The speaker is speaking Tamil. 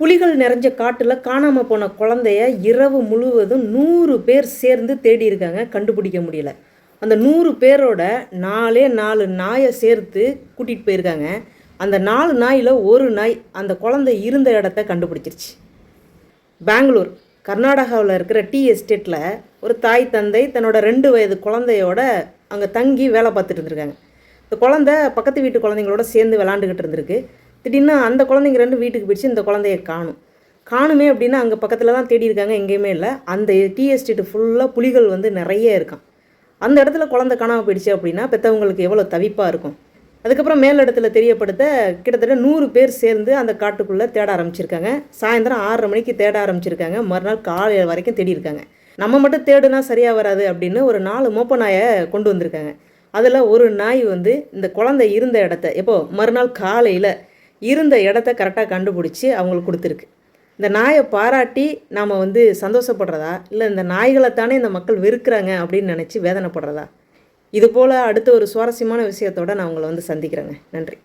புலிகள் நிறைஞ்ச காட்டில் காணாமல் போன குழந்தைய இரவு முழுவதும் நூறு பேர் சேர்ந்து தேடி இருக்காங்க கண்டுபிடிக்க முடியல. அந்த நூறு பேரோட நாலே நாலு நாயை சேர்த்து கூட்டிகிட்டு போயிருக்காங்க. அந்த நாலு நாயில் ஒரு நாய் அந்த குழந்தை இருந்த இடத்த கண்டுபிடிச்சிருச்சு. பெங்களூர் கர்நாடகாவில் இருக்கிற டீ எஸ்டேட்டில் ஒரு தாய் தந்தை தன்னோட ரெண்டு வயது குழந்தையோட அங்கே தங்கி வேலை பார்த்துட்டு இருந்திருக்காங்க. இந்த குழந்தை பக்கத்து வீட்டு குழந்தைங்களோட சேர்ந்து விளாண்டுக்கிட்டு இருந்திருக்கு. திடீர்னு அந்த குழந்தைங்க ரெண்டு வீட்டுக்கு போயிடுச்சு இந்த குழந்தைய காணும். காணுமே அப்படின்னா அங்கே பக்கத்தில் தான் தேடி இருக்காங்க எங்கேயுமே இல்லை. அந்த டீ எஸ்டேட்டு ஃபுல்லாக புலிகள் வந்து நிறைய இருக்கான். அந்த இடத்துல குழந்தை காணாமல் போயிடுச்சு அப்படின்னா பெற்றவங்களுக்கு எவ்வளோ தவிப்பாக இருக்கும். அதுக்கப்புறம் மேல் இடத்துல தெரியப்படுத்த கிட்டத்தட்ட நூறு பேர் சேர்ந்து அந்த காட்டுக்குள்ளே தேட ஆரம்பிச்சிருக்காங்க. சாயந்தரம் ஆறரை மணிக்கு தேட ஆரம்பிச்சிருக்காங்க. மறுநாள் காலையில் வரைக்கும் தேடியிருக்காங்க நம்ம மட்டும் தேடுனா சரியாக வராது அப்படின்னு ஒரு நாலு மோப்ப நாயை கொண்டு வந்திருக்காங்க. அதில் ஒரு நாய் வந்து இந்த குழந்தை இருந்த இடத்த எப்போ? மறுநாள் காலையில் இருந்த இடத்த கரெக்டாக கண்டுபிடிச்சி அவங்களுக்கு கொடுத்துருக்கு. இந்த நாயை பாராட்டி நாம் வந்து சந்தோஷப்படுறதா? இல்லை இந்த நாய்களை தானே இந்த மக்கள் வெறுக்கிறாங்க அப்படின்னு நினச்சி வேதனைப்படுறதா? இது போல் அடுத்த ஒரு சுவாரஸ்யமான விஷயத்தோட நான் உங்களை வந்து சந்திக்கிறேங்க. நன்றி.